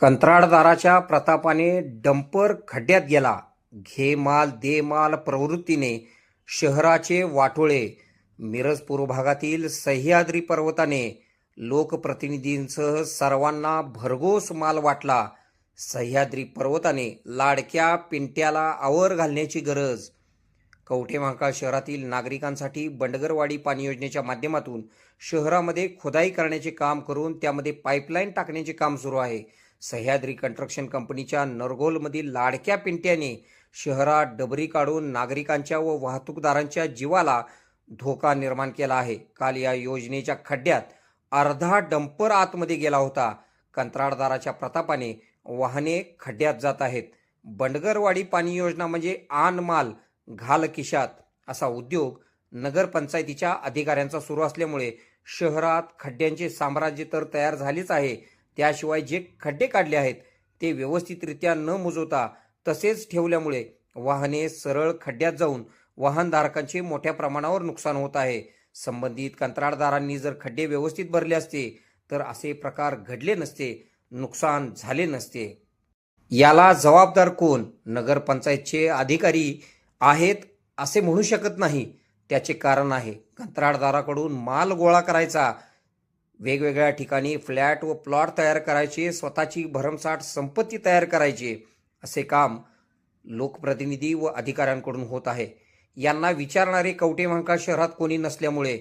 कंत्राटदाराच्या प्रतापाने dumper खड्ड्यात गेला. घे माल दे माल प्रवृत्तीने शहराचे वाटोळे. मिरज पूर्व भागातील सह्याद्री पर्वताने लोकप्रतिनिधींसह सर्वांना भरघोस माल वाटला. सह्याद्री पर्वताने लाडक्या पिंट्याला आवर घालण्याची गरज. कवठे महाकाळ शहरातील नागरिकांसाठी बंडगरवाडी पाणी योजनेच्या माध्यमातून शहरामध्ये खोदाई करण्याचे काम करून त्यामध्ये पाईपलाईन टाकण्याचे काम सुरू आहे. सह्याद्री कंस्ट्रक्शन कंपनीच्या नरगोलमधील लाडक्या पिंट्याने शहरात डबरी काढून नागरिकांच्या व वाहतूकदारांच्या जीवाला धोका निर्माण केला आहे. काल या योजनेच्या खड्ड्यात अर्धा डंपर आतमध्ये गेला होता. कंत्राटदाराच्या प्रतापाने वाहने खड्ड्यात जात आहेत. बंडगरवाडी पाणी योजना म्हणजे आन माल घाल किशात असा उद्योग नगरपंचायतीच्या अधिकाऱ्यांचा सुरू असल्यामुळे शहरात खड्ड्यांचे साम्राज्य तर तयार झालेच आहे. त्याशिवाय जे खड्डे काढले आहेत ते व्यवस्थितरित्या न मुजवता तसेच ठेवल्यामुळे वाहने सरळ खड्ड्यात जाऊन वाहनधारकांचे मोठ्या प्रमाणावर नुकसान होत आहे. संबंधित कंत्राटदारांनी जर खड्डे व्यवस्थित भरले असते तर असे प्रकार घडले नसते नुकसान झाले नसते. याला जबाबदार कोण? नगरपंचायतचे अधिकारी आहेत असे म्हणू शकत नाही. त्याचे कारण आहे कंत्राटदाराकडून माल गोळा करायचा वेगवेगळ्या ठिकाणी फ्लॅट व प्लॉट तयार करायचे स्वतःची भरमसाठ संपत्ती तयार करायची असे काम लोकप्रतिनिधी व अधिकाऱ्यांकडून होत आहे. यांना विचारणारे कवटेमहांकाळ शहरात कोणी नसल्यामुळे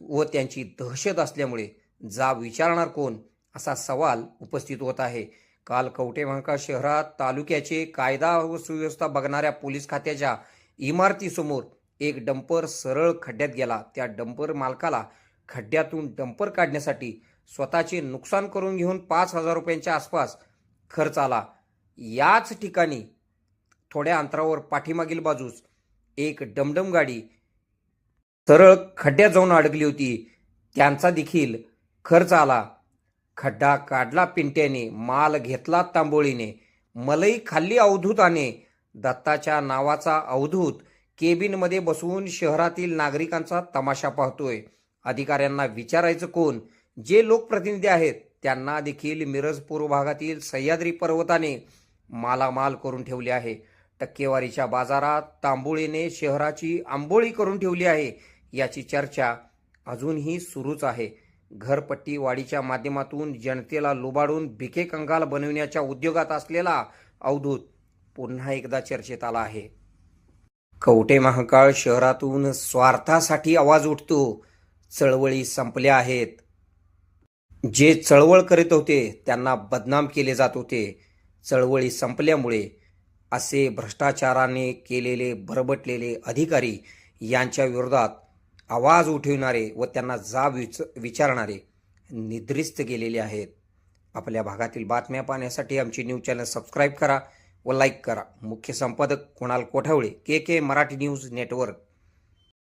व त्यांची दहशत असल्यामुळे जा विचारणार कोण असा सवाल उपस्थित होत आहे. काल कवटेमहांकाळ शहरात तालुक्याचे कायदा व सुव्यवस्था बघणाऱ्या पोलीस खात्याच्या इमारतीसमोर एक डंपर सरळ खड्ड्यात गेला. त्या डंपर मालकाला खड्ड्यातून डंपर काढण्यासाठी स्वतःचे नुकसान करून घेऊन पाच हजार रुपयांच्या आसपास खर्च आला. याच ठिकाणी थोड्या अंतरावर पाठीमागील बाजूस एक डमडम गाडी सरळ खड्ड्यात जाऊन अडकली होती. त्यांचा देखील खर्च आला. खड्डा काढला पिंट्याने माल घेतला तांबोळीने. मलई खाल्ली अवधूताने. दत्ताच्या नावाचा अवधूत केबिनमध्ये बसवून शहरातील नागरिकांचा तमाशा पाहतोय. अधिकाऱ्यांना विचारायचं कोण? जे लोकप्रतिनिधी आहेत त्यांना देखील मिरज पूर्व भागातील सह्याद्री पर्वताने मालामाल करून ठेवले आहे. टक्केवारीच्या बाजारात तांबोळीने शहराची आंबोळी करून ठेवली आहे याची चर्चा अजूनही सुरूच आहे. घरपट्टी वाढीच्या माध्यमातून जनतेला लुबाडून भिके कंगाल बनविण्याच्या उद्योगात असलेला अवधूत पुन्हा एकदा चर्चेत आला आहे. कवटे महाकाळ शहरातून स्वार्थासाठी आवाज उठतो. चळवळी संपल्या आहेत. जे चळवळ करीत होते त्यांना बदनाम केले जात होते. चळवळी संपल्यामुळे असे भ्रष्टाचाराने केलेले भरबटलेले अधिकारी यांच्या विरोधात आवाज उठविणारे व त्यांना जाब विच विचारणारे निद्रिस्त गेलेले आहेत. आपल्या भागातील बातम्या पाहण्यासाठी आमची न्यूज चॅनल सबस्क्राईब करा व लाईक करा. मुख्य संपादक Kunal Kothavale K K Marathi news network.